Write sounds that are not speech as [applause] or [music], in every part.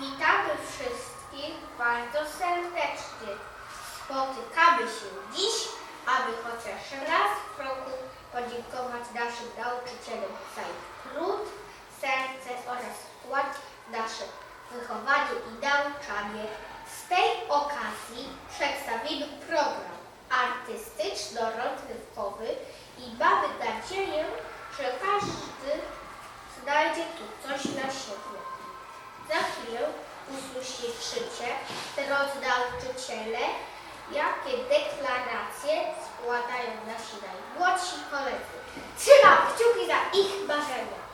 Witamy wszystkich bardzo serdecznie. Spotykamy się dziś, aby chociaż raz w roku podziękować naszym nauczycielom za ich trud, serce oraz wkład w nasze wychowanie i nauczanie. Z tej okazji przedstawimy program artystyczno-rozrywkowy i mamy nadzieję, że każdy znajdzie tu coś dla siebie. Za chwilę usłyszycie, drodzy nauczyciele, jakie deklaracje składają nasi najmłodsi koledzy. Trzymam kciuki za ich marzenia.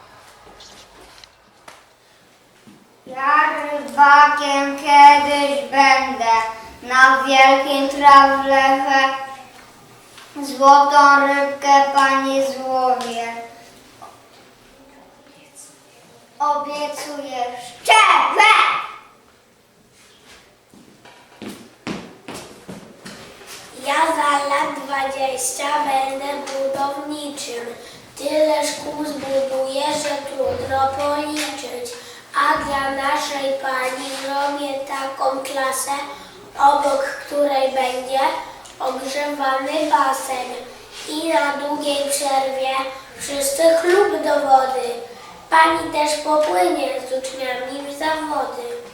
Ja rybakiem kiedyś będę, na wielkim trawleche złotą rybkę pani złowię. Obiecuję szczerze! Ja za lat dwadzieścia będę budowniczym. Tyle szkół zbuduję, że trudno policzyć. A dla naszej pani zrobię taką klasę, obok której będzie ogrzewany basen. I na długiej przerwie wszyscy klub do wody. Pani też popłynie z uczniami w zawody.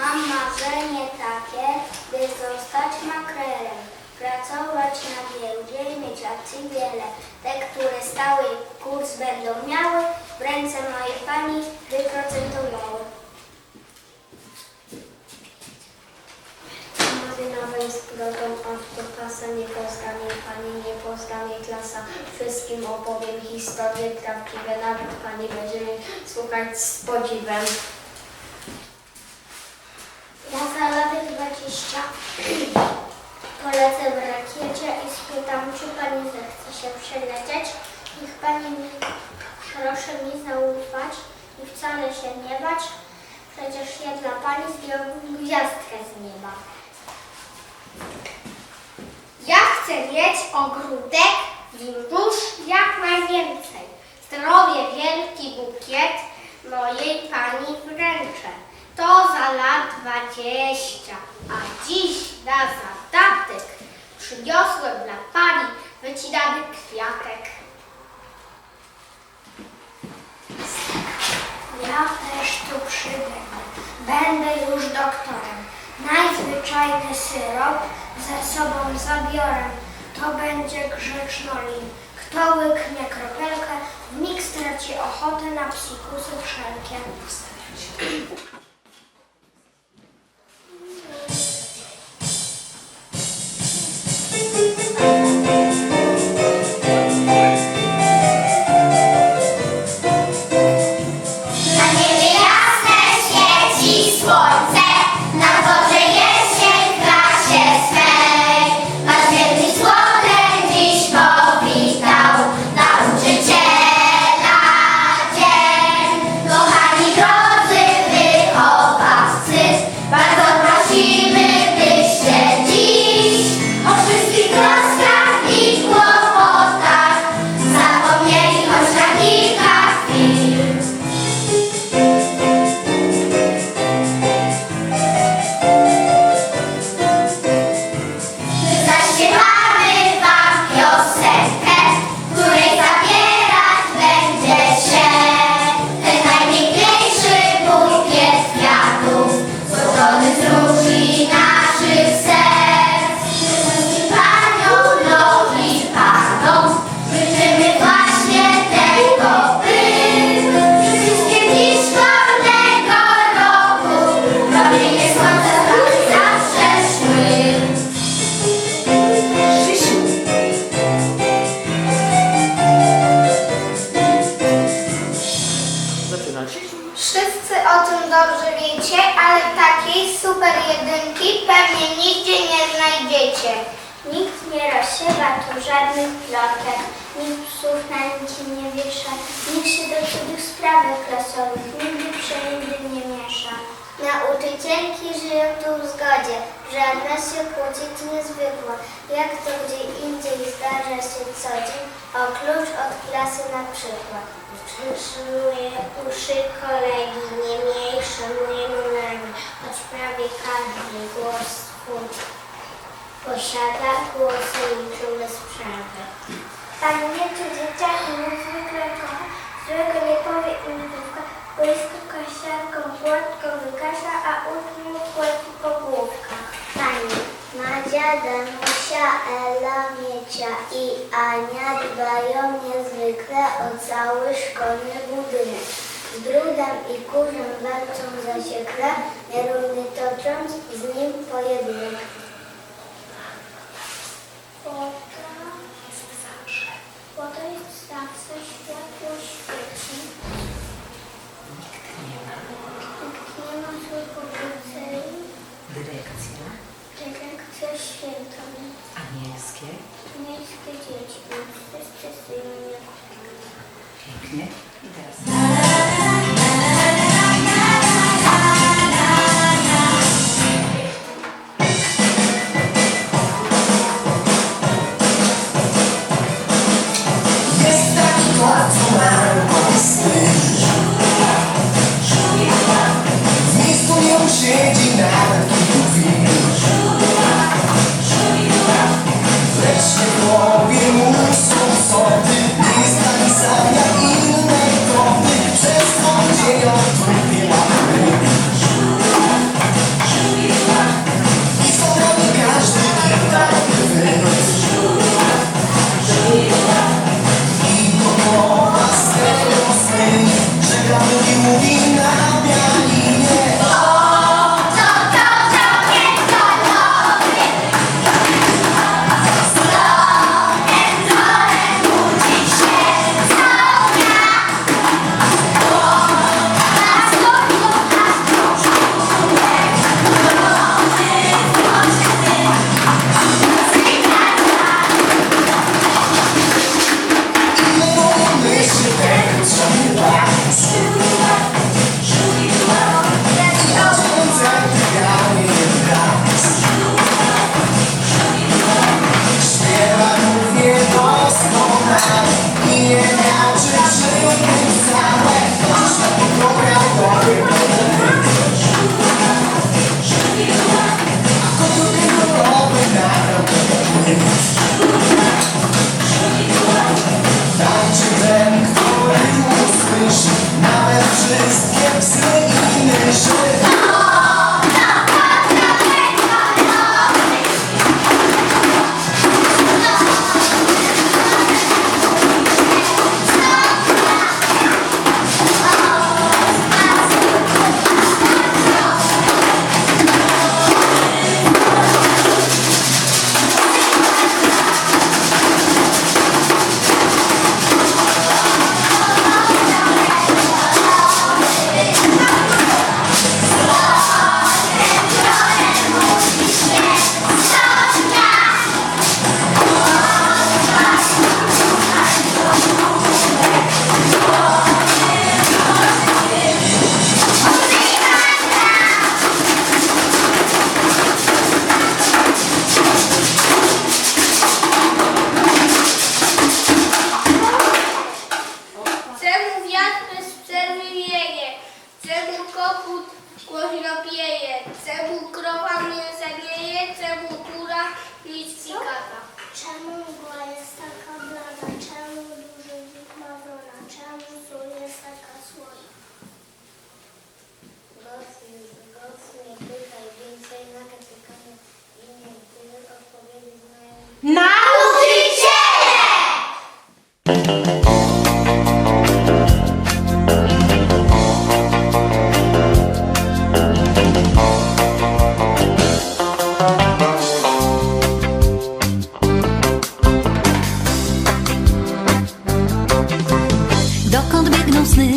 Mam marzenie takie, by zostać makrelem, pracować na giełdzie i mieć akcji wiele. Te, które stały kurs będą miały, w ręce mojej pani wyprocentowały. Marzynowej z brodą autokasa nie pozda mnie pani, nie pozda mnie klasa. Wszystkim opowiem historię prawdziwe, nawet pani będzie słuchać z podziwem. Ja za 20 [clears throat] polecę w rakiecie i spytam, czy pani zechce się przelecieć. Niech pani mi, proszę mi zaufać i wcale się nie bać. Przecież ja dla pani zdjąłbym gwiazdkę z nieba. Ja chcę mieć ogródek i róż jak najwięcej. Zdrowie wielki bukiet mojej pani wręczę. To za lat dwadzieścia, a dziś na zadatek przyniosłem dla pani wycinany kwiatek. Ja też tu przybędę. Będę już doktorem. Najzwyczajny syrop ze sobą zabiorę. To będzie grzecznolin. Kto łyknie kropelkę, wmig straci ochotę na psikusy wszelkie. Klasowych nigdy nie miesza. Nauczycielki żyją tu w zgodzie, Żadna się kłócić niezwykła, jak to gdzie indziej zdarza się co dzień, o klucz od klasy na przykład. Przyszły uszy kolegi, nie mniej szanujemy nami, choć prawie każdy głos swój posiada, głosy liczymy sprawę. Panie czy dzieciaki cały szkolny budynek. Z brudem i kurzem walczą zaciekle, nierówny tocząc z nim pojedynek. Woda jest zawsze światło świeci. Nikt nie ma złego więcej. Dyrekcja Dyrekcja święta. anielskie. Miejskie dzieci. Wszyscy synowie. ですね。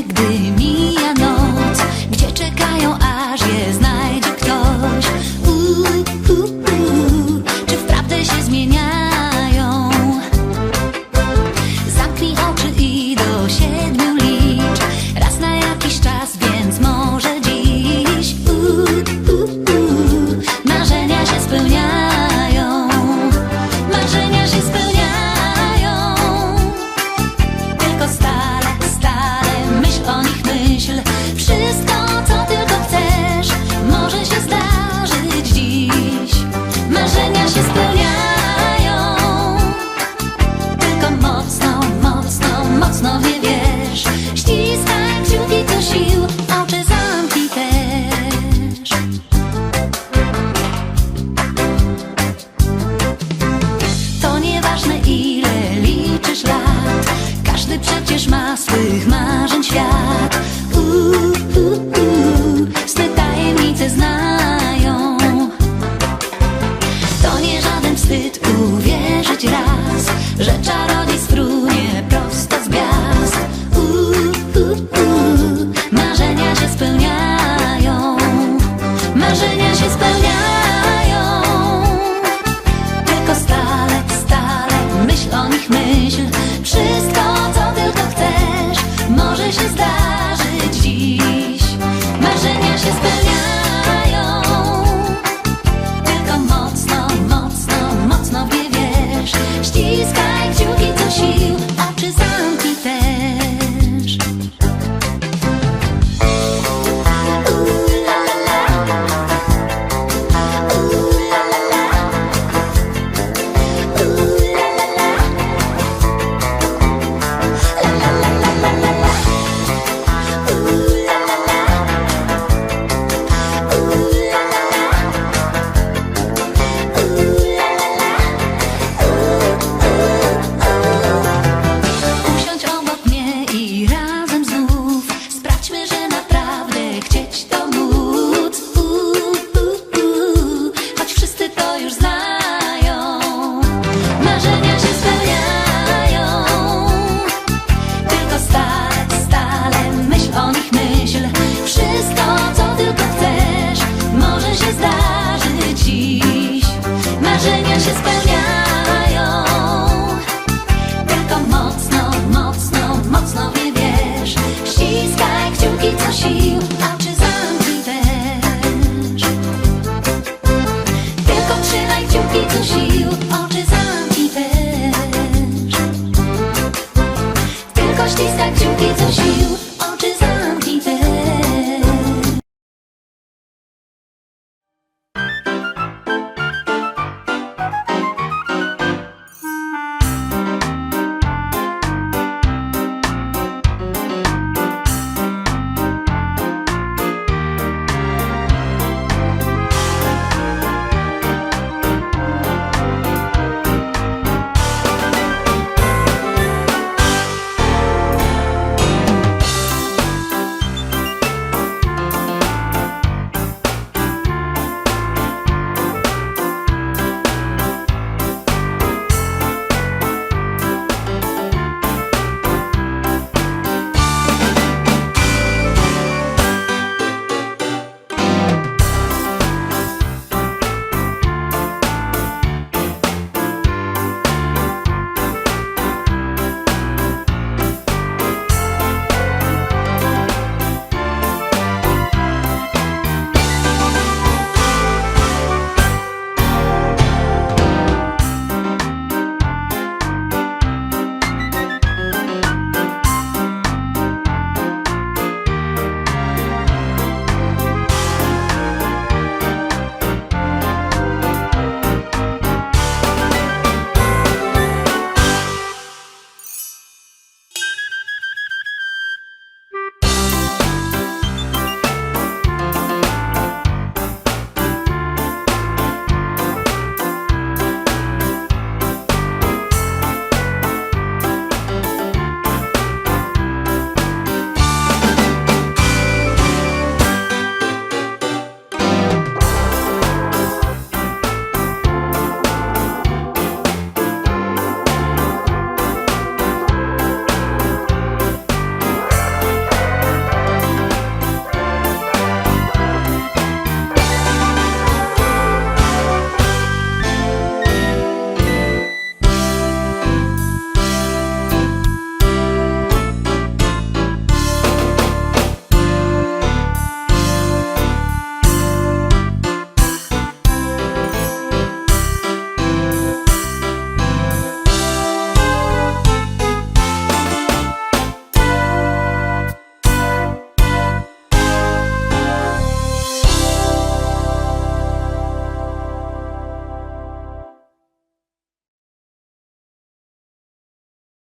Gdy mija noc? Gdzie czekają, aż je znajdzie ktoś? Każdy przecież ma swych marzeń świat. U, u, u, Swe tajemnice znają. To nie żaden wstyd uwierzyć raz Że czarodziej strunie prosto z gwiazd. U, u, u, Marzenia się spełniają. Marzenia się spełniają. Myśl o nich myśl.